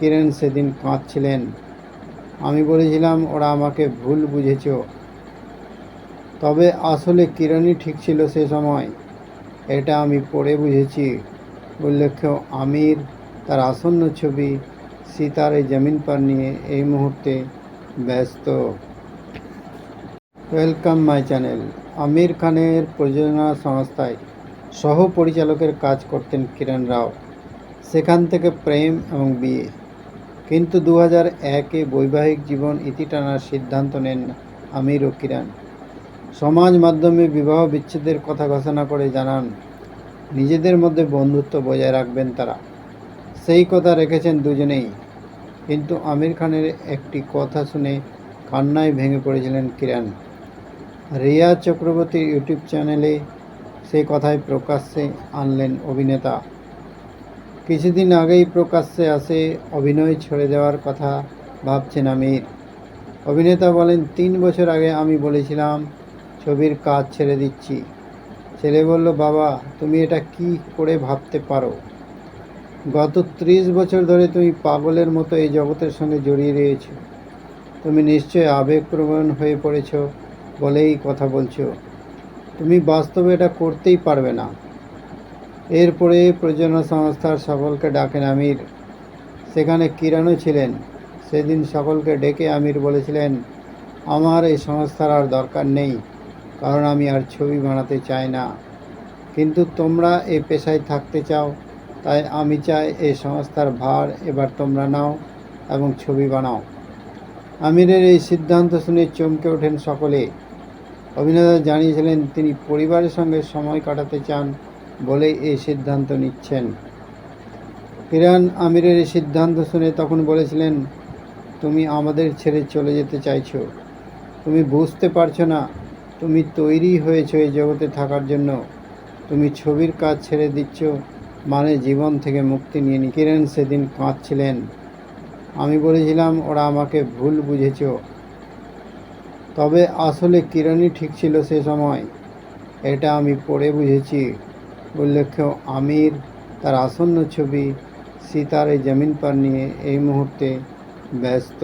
কিরণ সেদিন কাঁদছিলেন। আমি বলেছিলাম, ওরা আমাকে ভুল বুঝেছ। তবে আসলে কিরণই ঠিক ছিল সে সময়। এটা আমি পড়ে বুঝেছি। উল্লেখ্য, আমির তার আসন্ন ছবি সিতারে জমিন পার নিয়ে এই মুহূর্তে ব্যস্ত। Welcome my channel. আমির খানের প্রযোজনা সংস্থায় সহ পরিচালকের কাজ করতেন কিরণ রাও। সেখান থেকে প্রেম এবং বিয়ে। কিন্তু দু হাজার একে বৈবাহিক জীবন ইতি টানার সিদ্ধান্ত নেন আমির ও কিরান। সমাজ মাধ্যমে বিবাহ বিচ্ছেদের কথা ঘোষণা করে জানান, নিজেদের মধ্যে বন্ধুত্ব বজায় রাখবেন তারা। সেই কথা রেখেছেন দুজনেই। কিন্তু আমির খানের একটি কথা শুনে কান্নায় ভেঙে পড়েছিলেন কিরান। রিয়া চক্রবর্তীর ইউটিউব চ্যানেলে সেই কথাই প্রকাশ্যে আনলেন অভিনেতা। কিছুদিন আগেই প্রকাশ্যে আসে অভিনয় ছেড়ে দেওয়ার কথা ভাবছেন আমির। অভিনেতা বলেন, তিন বছর আগে আমি বলেছিলাম, ছবির কাজ ছেড়ে দিচ্ছি। ছেলে বলল, বাবা, তুমি এটা কি করে ভাবতে পারো? গত ত্রিশ বছর ধরে তুমি পাগলের মতো এই জগতের সঙ্গে জড়িয়ে রয়েছো। তুমি নিশ্চয়ই আবেগপ্রবণ হয়ে পড়েছ বলেই কথা বলছো। তুমি বাস্তবে এটা করতেই পারবে না। এরপরে প্রযোজনা সংস্থার সকলকে ডাকেন আমির। সেখানে কিরণও ছিলেন। সেদিন সকলকে ডেকে আমির বলেছিলেন, আমার এই সংস্থার আর দরকার নেই, কারণ আমি আর ছবি বানাতে চাই না। কিন্তু তোমরা এই পেশায় থাকতে চাও, তাই আমি চাই এই সংস্থার ভার এবার তোমরা নাও এবং ছবি বানাও। আমিরের এই সিদ্ধান্ত শুনে চমকে ওঠেন সকলে। অভিনেতা জানিয়েছিলেন, তিনি পরিবারের সঙ্গে সময় কাটাতে চান বলেই এই সিদ্ধান্ত নিচ্ছেন। কিরণ আমিরের এই সিদ্ধান্ত শুনে তখন বলেছিলেন, তুমি আমাদের ছেড়ে চলে যেতে চাইছো। তুমি বুঝতে পারছ না, তুমি তৈরি হয়েছো এই জগতে থাকার জন্য। তুমি ছবির কাজ ছেড়ে দিচ্ছ মানে জীবন থেকে মুক্তি নিয়ে নি কিরণ সেদিন কাঁদছিলেন। আমি বলেছিলাম, ওরা আমাকে ভুল বুঝেছ। তবে আসলে কিরণই ঠিক ছিল সে সময়। এটা আমি পড়ে বুঝেছি। উল্লেখ্য আমির তার আসন্ন ছবি সিতারে জমিন পার নিয়ে এই মুহূর্তে ব্যস্ত।